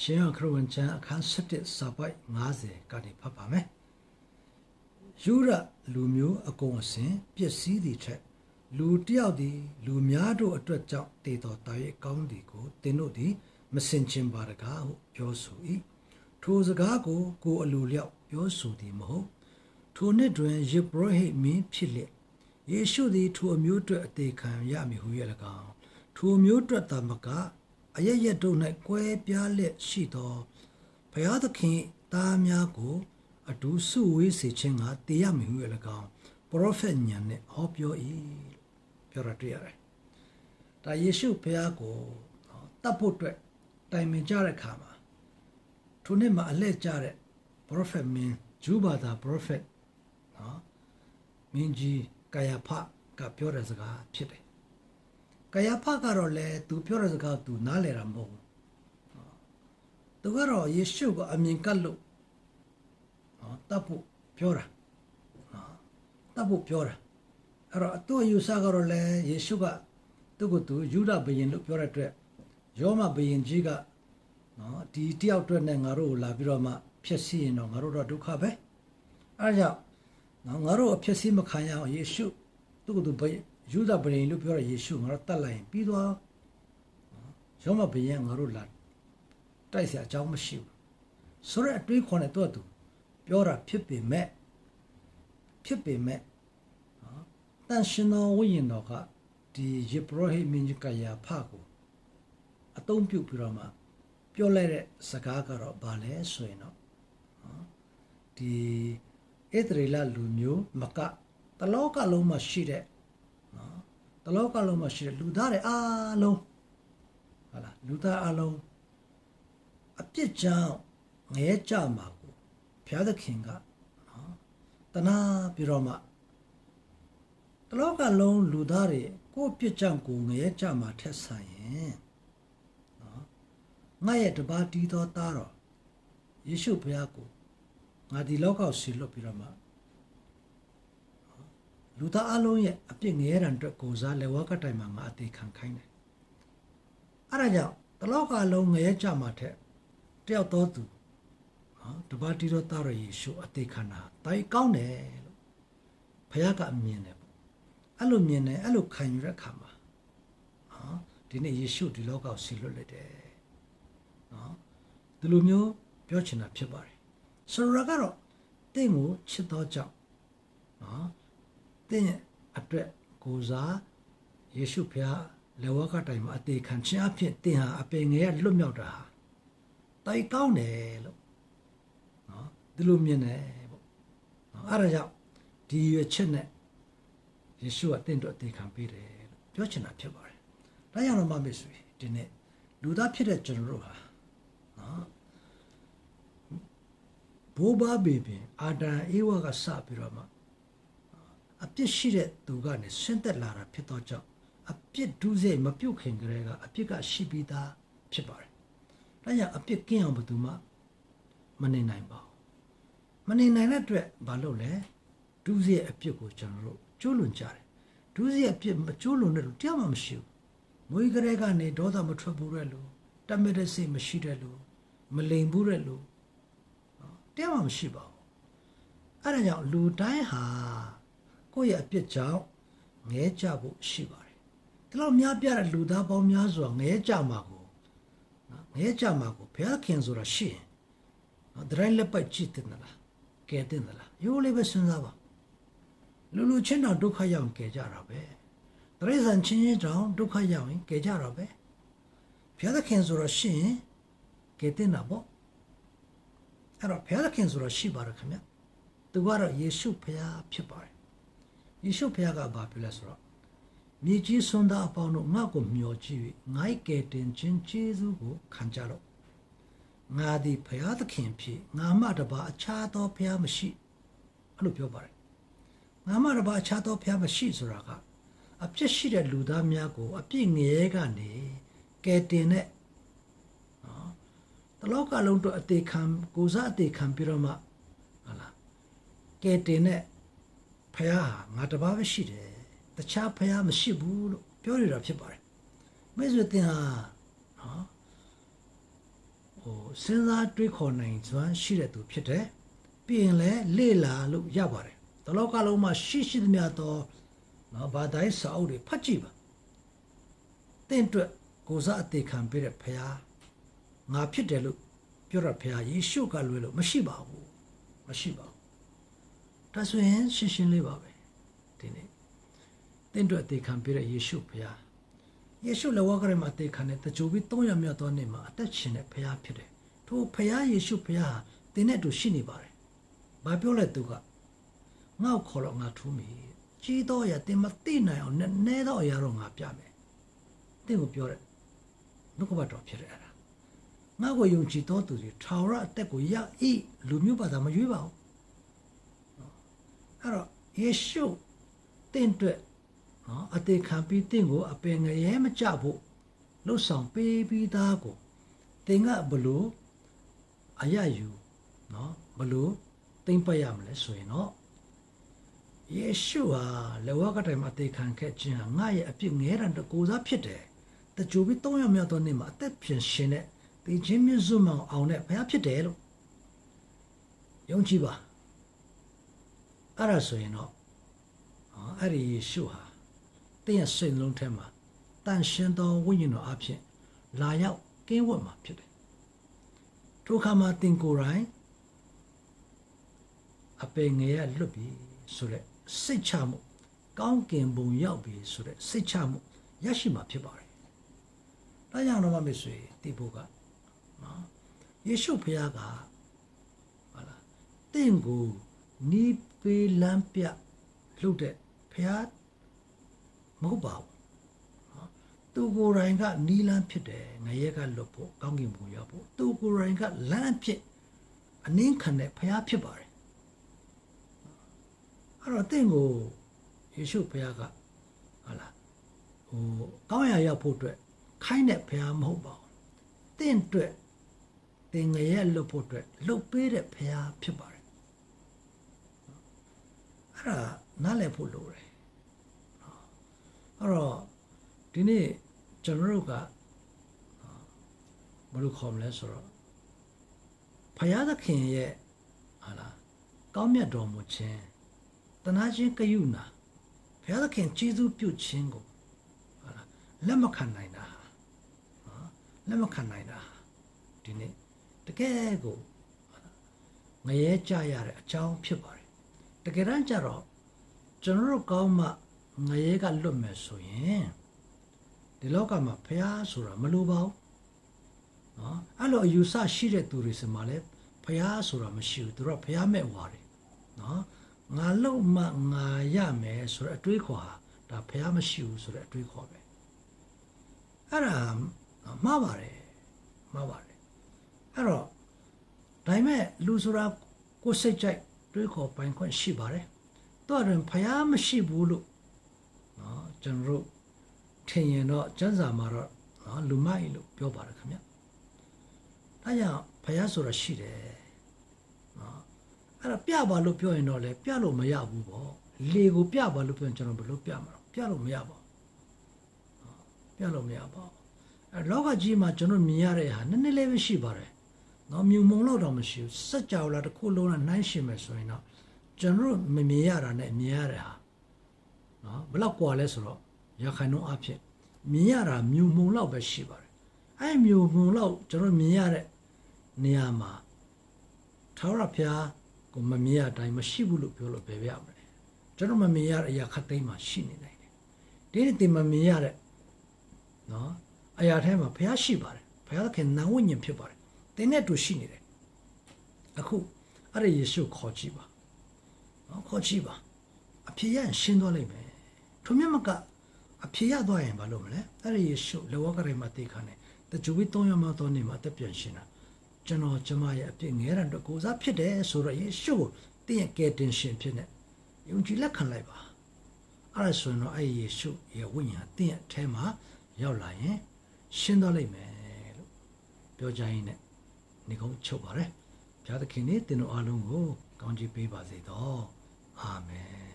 ရှင်ရခရစ်ဝင်ကျမ်းအခန်း7စာပိုက်90ကနေဖတ်ပါမယ်။ယူရလူမျိုးအကုန်အစင်ပျက်စီးသည့်ထက် လူတစ်ယောက်သည် လူများတို့အတွက်ကြောင့်တည်တော်တာ၍ကောင်းသည်ကိုသင်တို့သည်မစင်ချင်ပါတကားဟုပြောဆို၏။ထိုစကားကို ကိုယ်အလိုလျောက်ပြောဆိုသည်မဟုတ်။ထိုနှစ်တွင်ယေဘရဟိမင်းဖြစ်လျက်ယေရှုသည်ထိုအမျိုးအတွက်အသေးခံရမည်ဟုရ၎င်းထိုအမျိုးအတွက်သာမက အရရက်တို့၌ကွဲပြားလျက်ရှိသောဘုရားသခင်သားများကိုအတူစုဝေးစေခြင်းကတည်ရမည်ဟု၎င်းပရောဖက်ညံနဲ့ဟောပြော၏ပြောရတွေ့ရတယ်။ဒါယေရှုဘုရားကိုတတ်ဖို့အတွက်တိုင်ပင်ကြတဲ့အခါမှာထိုနေ့မှာအလှည့်ကြတဲ့ပရောဖက်မင်းဂျူးဘာသာပရောဖက်နော်မင်းကြီးကာယဖကပြောတဲ့စကားဖြစ်တယ်။ ကာယဖကတော့လည်းသူပြောတဲ့စကားသူနားလည်တာမဟုတ်ဘူး။သူကတော့ယေရှုကိုအမြင်ကပ်လို့နော်တပ်ဖို့ပြောတာ။နော်တပ်ဖို့ပြောတာ။အဲ့တော့အတူယူဆကတော့လည်းယေရှုကသူ့ကိုသူယူဒဘယင်လို့ပြောတဲ့အတွက်ယောမဘယင်ကြီးကနော်ဒီတယောက်အတွက်နဲ့ငါတို့ကိုလာပြီးတော့မှဖြစ်စီရင်တော့ငါတို့တော့ဒုက္ခပဲ။အဲဒါကြောင့်နော်ငါတို့အဖြစ်စီမခံရအောင်ယေရှုသူ့ကိုယ်သူဘ ယူဒဗရင်လို့ပြောတဲ့ယေရှုငါတို့တတ်လိုက်ရင်ပြီးသွားရောမဘုရင်ငါတို့လာတိုက်ဆရာအကြောင်းမရှိဘူးဆိုတော့အတွေးခေါ်နေတော့သူပြောတာဖြစ်ပေမဲ့ဖြစ်ပေမဲ့နော်တန်ရှင်တော်ဝိညာဉ်တော်ကဒီယေဘရဟိမင်းကြီးကရာဖကိုအသုံးပြုပြီးတော့မှပြောလိုက်တဲ့စကားကတော့ဗာလဲဆိုရင်တော့နော်ဒီဣသရေလလူမျိုးမကတလောကလုံးမှာရှိတဲ့ တလောကလုံးမှာရှိတဲ့လူသားတွေအားလုံးဟာလားလူသားအားလုံးအပြစ်ကြောင့်ငဲကြမှာကိုဘုရားသခင်ကနော်တနာပြီးတော့မှတလောကလုံးလူသားတွေကိုယ့်ပြစ်ကြောင့်ကိုငဲကြမှာထက်ဆိုင်ရင်နော်ငါရဲ့တပါးတီးသောသားတော်ယေရှုဘုရားကိုငါဒီလောကကိုဆီလွတ်ပြီးတော့မှ လူသားအလုံးရဲ့အပြစ်ငဲရန်အတွက်ကိုစားလက်ဝါးကတိုင်မှာငါအသေးခံခိုင်းတယ်အဲ့ဒါကြောင့်တလောကလုံးငရဲကြမှာထက်တယောက်တော်သူနော်တပါးတီတော်သားတော်ယေရှုအသေးခံတာတိုင်ကောင်းတယ်လို့ဘုရားကအမြင်တယ်ပေါ့အဲ့လိုမြင်တယ်အဲ့လိုခံယူတဲ့အခါမှာနော်ဒီနေ့ယေရှုဒီလောကကိုဆီလွတ်လိုက်တယ်နော်ဒီလိုမျိုးပြောချင်တာဖြစ်ပါတယ်ဆိုတော့ကတော့တင့်ကိုချစ်တော်ကြောင့်နော် တင့်ရဲ့အတွက်ကိုစားယေရှုဖျားလက်ဝါးကတိုင်မှာအသေးခံခြင်းအဖြစ်တင်ဟာအပင်ငယ်ရလွတ်မြောက်တာဟာတိုက်ကောင်းတယ်လို့နော်ဒီလိုမြင်တယ်ပေါ့နော်အဲ့ဒါကြောင့်ဒီရွယ်ချက်နဲ့ယေရှုကတင့်တို့အသေးခံပေးတယ်လို့ပြောချင်တာဖြစ်ပါတယ်ဒါကြောင့်တော့မမေ့ဆွေဒီနေ့လူသားဖြစ်တဲ့ကျွန်တော်တို့ဟာနော်ဘိုးဘဘေပင်အာဒံအေဝါကစပြီးတော့မှ အပြစ်ရှိတဲ့သူကနေဆင်းသက်လာတာဖြစ်တော့ကြောင့်အပြစ်ဒုစရိုက်မပြုတ်ခင်ကလေးကအပြစ်ကရှိပြီးသားဖြစ်ပါတယ်။ဒါကြောင့်အပြစ်ကင်းအောင်ဘယ်သူမှမနေနိုင်ပါဘူး။မနေနိုင်တဲ့အတွက်ဘာလို့လဲဒုစရိုက်အပြစ်ကိုကျွန်တော်တို့ကျိုးလွန်ကြတယ်။ဒုစရိုက်အပြစ်မကျိုးလွန်တဲ့လူတရားမှမရှိဘူး။မွေးကလေးကနေဒေါသမထွက်ဘူးတဲ့လူတတ်မဲ့တဲ့စိတ်မရှိတဲ့လူမလိမ်ဘူးတဲ့လူတရားမှမရှိပါဘူး။အဲဒါကြောင့်လူတိုင်းဟာ ကိုယ့်ရဲ့အပြစ်ကြောင့်ငဲကြဖို့ရှိပါတယ်။ဒီလိုများပြတဲ့လူသားပေါင်းများစွာငဲကြမှာကိုနော်ငဲကြမှာကိုဘုရားခင်ဆိုတာရှိရင်နော်ဒရိုင်းလက်ပိုက်ကြည့်တယ်လားကဲတယ်လားရိုးလေးပဲစဉ်းစားပါလူလူချင်းတော့ဒုက္ခရောက်ရင်ကဲကြတာပဲတရိစ္ဆာန်ချင်းချင်းတောင်ဒုက္ခရောက်ရင်ကဲကြတာပဲဘုရားခင်ဆိုတာရှိရင်ကဲတယ်နာပေါ့အဲ့တော့ဘုရားခင်ဆိုတာရှိပါတယ်ခင်ဗျသူကတော့ယေရှုဘုရားဖြစ်ပါတယ် ယေရှုဘုရားကဘာပြောလဲဆိုတော့မြေကြီးဆွမ်းသားအပေါင်းတို့ငါ့ကိုမျှော်ကြည့်၍ငါ့ကယ်တင်ခြင်းကျေးဇူးကိုခံကြတော့ငါသည်ဘုရားသခင်ဖြစ်ငါမှတပါအခြားသောဘုရားမရှိအဲ့လိုပြောပါတယ်ငါမှတပါအခြားသောဘုရားမရှိဆိုတာကအပြစ်ရှိတဲ့လူသားများကို အပြစ်ငရဲကနေကယ်တင်တဲ့နော်တလောကလုံးတို့အသေးခံကိုစားအသေးခံပြီးတော့မှဟာလားကယ်တင်တဲ့ ဖះဟာငါတပါးပဲရှိတယ်တခြားဖះမရှိဘူးလို့ပြောရတာဖြစ်ပါတယ်မိတ်ဆွေတင်ဟာနော်ဟိဟိုစဉ်းစားတွေးခေါ်နိုင်စွမ်းရှိတဲ့သူဖြစ်တယ်ပြီးရင်လည်းလေ့လာလို့ရပါတယ်တလောကလုံးမှာရှိရှိသမျှတော့နော်ဘာတိုင်းစာအုပ်တွေဖတ်ကြည့်ပါတင့်အတွက်ကိုစားအသေးခံပေးတဲ့ဖခင်ငါဖြစ်တယ်လို့ပြောရဖခင်ယေရှုကလွယ်လို့မရှိပါဘူးမရှိပါဘူး ဒါဆိုရင်ရှင်းရှင်းလေးပါပဲဒီနေ့တင့်အတွက်အသေးခံပေးတဲ့ယေရှုဖခင်ယေရှုလက်ဝါးကလေးမှာအသေးခံတဲ့တကြိုပြီး300မြောက်သောနေ့မှာအသက်ရှင်တဲ့ဖခင်ဖြစ်တယ်ထိုဖခင်ယေရှုဖခင်ဟာတင်းနဲ့အတူရှိနေပါတယ်ဘာပြောလဲသူကငါ့ကိုခေါ်တော့ငါထူးမိကြီးတော့ရတင်မသိနိုင်အောင်နည်းနည်းတော့အရာတော့ငါပြမယ်တင့်ကိုပြောတယ်နှုတ်ကပတ်တော်ဖြစ်တယ်အဲ့ဒါငါ့ကိုယုံကြည်တော်သူတွေထာဝရအသက်ကိုရဤလူမျိုးဘာသာမရွေးပါဘူး အဲ့တော့ယေရှုတင့်အတွက်နော်အသေးခံပြီးတင့်ကိုအပင်ငရဲမကြဖို့လှုပ်ဆောင်ပေးပြီးသားကိုတင်ကဘလို့အရယူနော်ဘလို့တိမ့်ပတ်ရမလဲဆိုရင်တော့ယေရှုဟာလက်ဝါးကတိုင်မှာအသေးခံခဲ့ခြင်းဟာငါရဲ့အပြစ်ငဲတံတကိုးစားဖြစ်တယ်တကြိုပြီး300မြောက်သောနေ့မှာအသက်ပြင်ရှင်တဲ့တေခြင်းမြတ်စွမောင်အောင်တဲ့ဘုရားဖြစ်တယ်လို့ယုံကြည်ပါ အဲ့ဒါဆိုရင်တော့ဟောအဲ့ဒီယေရှုဟာတင့်ရဲ့စိတ်နှလုံးထဲမှာတန်ရှင်သောဝိညာဉ်တော်အဖြစ်လာရောက်ကင်းဝတ်မှာဖြစ်တယ်ထိုခါမှာတင်ကိုယ်တိုင်အပေငယ်ရလွတ်ပြီဆိုတဲ့စိတ်ချမှုကောင်းကင်ဘုံရောက်ပြီဆိုတဲ့စိတ်ချမှုရရှိမှာဖြစ်ပါတယ်။ဒါကြောင့်တော့မမေ့ဆွေတိဖို့ကနော်ယေရှုဖခင်ကဟာလားတင့်ကို နီးပေးလမ်းပြလှုပ်တဲ့ဖခင်မဟုတ်ပါဘူး။နော်သူကိုယ်တိုင်ကနီးလန်းဖြစ်တယ်ငရဲကလွတ်ဖို့ကောင်းကင်ဘုံရောက်ဖို့သူကိုယ်တိုင်ကလမ်းဖြစ်အနည်းခံတဲ့ဖခင်ဖြစ်ပါတယ်။အဲ့တော့တင့်ကိုယေရှုဖခင်ကဟာလားဟိုကောင်းရာရောက်ဖို့အတွက်ခိုင်းတဲ့ဖခင်မဟုတ်ပါဘူး။တင့်အတွက်တင်ငရဲလွတ်ဖို့အတွက်လှုပ်ပေးတဲ့ဖခင်ဖြစ်ပါတယ်။ အဲ့ဒါနားလည်ဖို့လိုတယ်။အဲ့တော့ဒီနေ့ကျွန်တော်တို့ကဘယ်လိုခေါ်မလဲဆိုတော့ဖခင်သခင်ရဲ့ဟာလားကောင်းမြတ်တော်မူခြင်းတနာခြင်းကရုဏာဘုရားသခင်ကျေးဇူးပြုခြင်းကိုဟာလားလက်မခံနိုင်တာနော်လက်မခံနိုင်တာဒီနေ့တကယ်ကိုငရဲကြရတဲ့အကြောင်းဖြစ်ပါတယ်တ ကယ်တမ်းကျတော့ကျွန်တော်တို့ကောင်းမှငရဲကလွတ်မယ်ဆိုရင်ဒီလောကမှာဖះဆိုတာမလိုပါဘူးနော်အဲ့လိုအယူဆရှိတဲ့သူတွေစမှာလဲဖះဆိုတာမရှိဘူးသူတို့ကဖះမဲ့ဝါတယ်နော်ငါလုံမှငါရမယ်ဆိုတဲ့အတွေးခေါ်ဟာဒါဖះမရှိဘူးဆိုတဲ့အတွေးခေါ်ပဲအဲ့ဒါမှားပါတယ်မှားပါတယ်အဲ့တော့ဒါပေမဲ့လူဆိုတာကိုယ်စိတ်ကြိုက် တွေးခေါ်ပိုင်ခွင့်ရှိပါတယ်တော့ရင်ဖះမရှိဘူးလို့နော်ကျွန်တော်တို့ထင်ရင်တော့ကျမ်းစာမှာတော့နော်လူမိုက်လို့ပြောပါတယ်ခင်ဗျဒါကြောင့်ဖះဆိုတာရှိတယ်နော်အဲ့ဒါပြပါလို့ပြောရင်တော့လေပြလို့မရဘူးပေါ့လေကိုပြပါလို့ပြောရင်ကျွန်တော်ဘယ်လိုပြမှာပြလို့မရပါဘူးပြလို့မရပါဘူးအဲ့လောကကြီးမှာကျွန်တော်မြင်ရတဲ့ဟာနည်းနည်းလေးပဲရှိပါတယ် နော်မြုံမုံတော့တော့မရှိဘူးစက်ကြောလာတစ်ခုလုံးနဲ့နှိုင်းရှင်မယ်ဆိုရင်တော့ကျွန်တော်မမြင်ရတာနဲ့မြင်ရတဲ့ဟာနော်ဘယ်လောက်กว่าလဲဆိုတော့ရခိုင်နှုန်းအဖြစ်မြင်ရတာမြုံမုံလောက်ပဲရှိပါတယ်အဲ့မြုံမုံလောက်ကျွန်တော်မြင်ရတဲ့နေရာမှာထာဝရဘုရားကိုမမြင်ရတိုင်းမရှိဘူးလို့ပြောလို့ဘယ်ပြရမလဲကျွန်တော်မမြင်ရတဲ့အရာခတ်သိမ်းမှာရှိနေနိုင်တယ်ဒီနေ့တင်မမြင်ရတဲ့နော်အရာထဲမှာဘုရားရှိပါတယ်ဘုရားသခင်နာဝိညာဉ်ဖြစ်ပါတယ် တင်းနဲ့တူရှိနေတယ်အခုအဲ့ဒီယေရှုခေါ်ကြည့်ပါနော်ခေါ်ကြည့်ပါအဖြေရရင်ရှင်းသွားလိမ့်မယ်ထိုမြတ်မကအဖြေရသွားရင်ဘာလုပ်မလဲအဲ့ဒီယေရှုလောကရေမှာတေခါနေတကြွေး၃ရက်မှတော့နေမှာအသက်ပြန်ရှင်တာကျွန်တော်ကျမရဲ့အပြစ်ငဲရတဲ့ကိုစားဖြစ်တယ်ဆိုတော့ယေရှုကိုတင်းရဲ့ကယ်တင်ရှင်ဖြစ်နေယုံကြည်လက်ခံလိုက်ပါအဲ့ဒါဆိုရင်တော့အဲ့ယေရှုရဲ့ဝိညာဉ်တင်းရဲ့အထဲမှာရောက်လာရင်ရှင်းသွားလိမ့်မယ်လို့ပြောကြရင်ね နေကုန်းချုပ်ပါတယ်ဘုရားသခင်နေတင်တို့အားလုံးကိုကောင်းချီးပေးပါစေတော့အာမင်